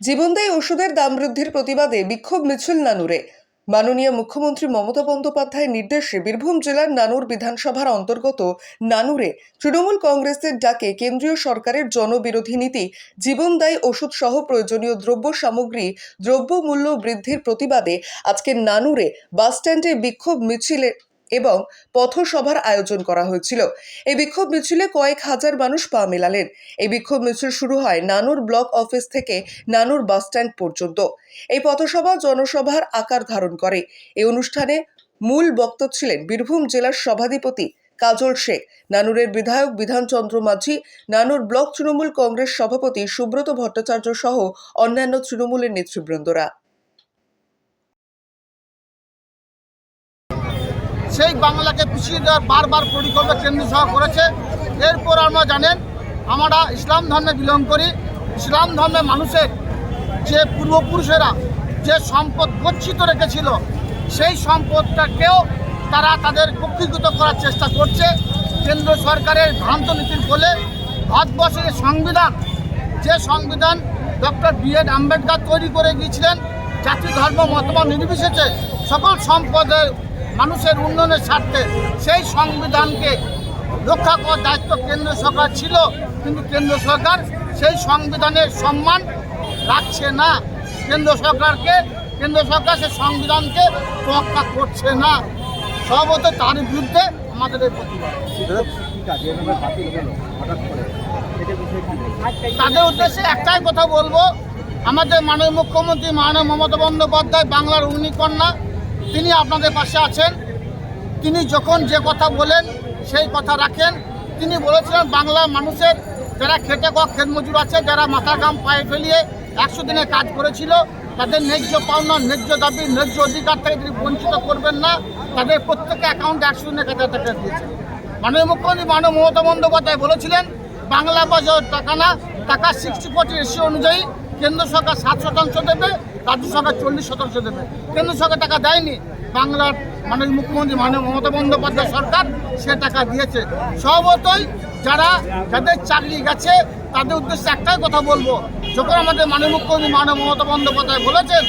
জীবনদায়ী ওষুধের দাম বৃদ্ধির প্রতিবাদে বিক্ষোভ মিছিল নানুরে। মাননীয় মুখ্যমন্ত্রী মমতা বন্দ্যোপাধ্যায়ের নির্দেশে বীরভূম জেলার নানুর বিধানসভার অন্তর্গত নানুরে তৃণমূল কংগ্রেসের ডাকে কেন্দ্রীয় সরকারের জনবিরোধী নীতি, জীবনদায়ী ওষুধ সহ প্রয়োজনীয় দ্রব্য সামগ্রী, দ্রব্যমূল্য বৃদ্ধির প্রতিবাদে আজকে নানুরে বাসস্ট্যান্ডে বিক্ষোভ মিছিলে এবং পথসভার আয়োজন করা হয়েছিল। এই বিক্ষোভ মিছিলে কয়েক হাজার মানুষ পা মেলালেন। এই বিক্ষোভ মিছিল শুরু হয় নানুর ব্লক অফিস থেকে নানুর বাসস্ট্যান্ড পর্যন্ত। এই পথসভা জনসভার আকার ধারণ করে। এই অনুষ্ঠানে মূল বক্তা ছিলেন বীরভূম জেলার সভাধিপতি কাজল শেখ, নানুরের বিধায়ক বিধানচন্দ্র মাঝি, নানুর ব্লক তৃণমূল কংগ্রেস সভাপতি সুব্রত ভট্টাচার্য সহ অন্যান্য তৃণমূলের নেতৃবৃন্দরা। সেই বাংলাকে পিছিয়ে দেওয়ার বারবার পরিকল্পনা কেন্দ্র সহ করেছে। এরপর আমরা জানেন, আমরা ইসলাম ধর্মে বিলং করি। ইসলাম ধর্মে মানুষের যে পূর্বপুরুষেরা যে সম্পদ গচ্ছিত রেখেছিল, সেই সম্পদটাকেও তারা তাদের কক্ষীভূত করার চেষ্টা করছে। কেন্দ্র সরকারের ভ্রান্ত নীতির ফলে ভারতবর্ষের সংবিধান, যে সংবিধান ডক্টর বি এড আম্বেদকর তৈরি করে গিয়েছিলেন, জাতি, ধর্ম, মতবাদ নির্বিশেষে সকল সম্পদের মানুষের উন্নয়নের স্বার্থে সেই সংবিধানকে রক্ষা করার দায়িত্ব কেন্দ্র সরকার ছিল কিন্তু কেন্দ্র সরকার সেই সংবিধানের সম্মান রাখছে না। কেন্দ্র সরকারকে কেন্দ্র সরকার সেই সংবিধানকে তোয়াক্কা করছে না। সর্বত তার বিরুদ্ধে আমাদের এই প্রতিবাদ। তাদের উদ্দেশ্যে একটাই কথা বলব আমাদের মাননীয় মুখ্যমন্ত্রী মাননীয় মমতা বন্দ্যোপাধ্যায় বাংলার অগ্নিকন্যা তিনি আপনাদের পাশে আছেন। তিনি যখন যে কথা বলেন, সেই কথা রাখেন। তিনি বলেছিলেন বাংলার মানুষের যারা খেটে কক ক্ষেত মজুর আছে, যারা মাথা গাম পায়ে ফেলিয়ে একশো দিনে কাজ করেছিল, তাদের ন্যায্য পাওনা, ন্যায্য দাবি, ন্যায্য অধিকার থেকে তিনি বঞ্চিত করবেন না। তাদের প্রত্যেকে অ্যাকাউন্টে একশো দিনে এক হাজার টাকা দিয়েছেন মাননীয় মুখ্যমন্ত্রী মাননীয় মমতা বন্দ্যোপাধ্যায় বলেছিলেন, বাংলা বাজার টাকা না, টাকা সিক্সটি ফোর্টি রেশিও অনুযায়ী কেন্দ্র সরকার সাত শতাংশ দেবে রাজ্য সরকার চল্লিশ শতাংশ দেবে। কেন্দ্র সরকার টাকা দেয়নি। বাংলার মানে মুখ্যমন্ত্রী মানে মমতা বন্দ্যোপাধ্যায় সরকার সে টাকা দিয়েছে। স্বভাবতই যারা, যাদের চাকরি গেছে, তাদের উদ্দেশ্যে একটাই কথা বলব। যখন আমাদের মাননীয় মুখ্যমন্ত্রী মাননীয় মমতা বন্দ্যোপাধ্যায় বলেছেন,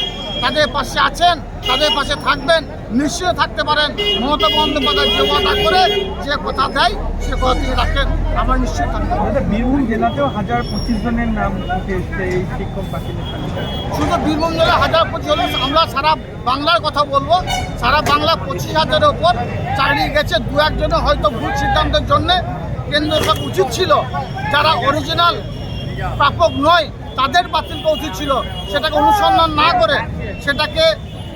তাদের পাশে আছেন, তাদের পাশে থাকবেন নিশ্চয় থাকতে পারেন। মমতা বন্দ্যোপাধ্যায় যে কথা করে যে কথা দেয় সে কথা তিনি রাখেন। আমরা নিশ্চয় থাকতে বীরভূম জেলাতেও হাজার পঁচিশ জনের নাম উঠে এসছে এই শিক্ষক বাতিলের শুধু বীরভূম জেলা হাজার পঁচিশ হলো আমরা সারা বাংলার কথা বলব। সারা বাংলা পঁচিশ হাজারের ওপর চাকরি গেছে। দু একজনের হয়তো ভুল সিদ্ধান্তের জন্য কেন্দ্র সব উচিত ছিল। যারা অরিজিনাল প্রাপক নয় তাদের বাতিল করা উচিত ছিল। সেটাকে অনুসন্ধান না করে সেটাকে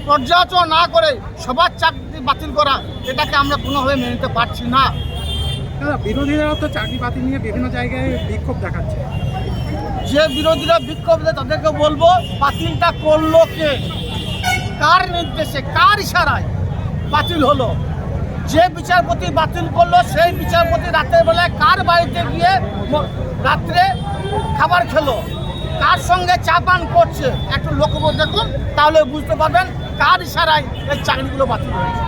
পর্যালোচনা না করে সবার চাকরি বাতিল করা এটাকে আমরা কোনোভাবে মেনে নিতে পারছি না। দাদা বিরোধীরাও তো চাকরি বাতিল নিয়ে বিভিন্ন জায়গায় বিক্ষোভ দেখাচ্ছে। যে বিরোধীরা বিক্ষোভ দেয় তাদেরকে বলব বাতিলটা করল কে? কার নির্দেশে কার ইশারায় বাতিল হলো? যে বিচারপতি বাতিল করল সেই বিচারপতি রাতের বেলায় কার বাড়িতে গিয়ে রাত্রে খাবার খেলো? কার সঙ্গে চাপান করছে? একটু লক্ষ্য করে দেখুন, তাহলে বুঝতে পারবেন কার ইশারায় এই চাকরিগুলো বাতিল হয়েছে।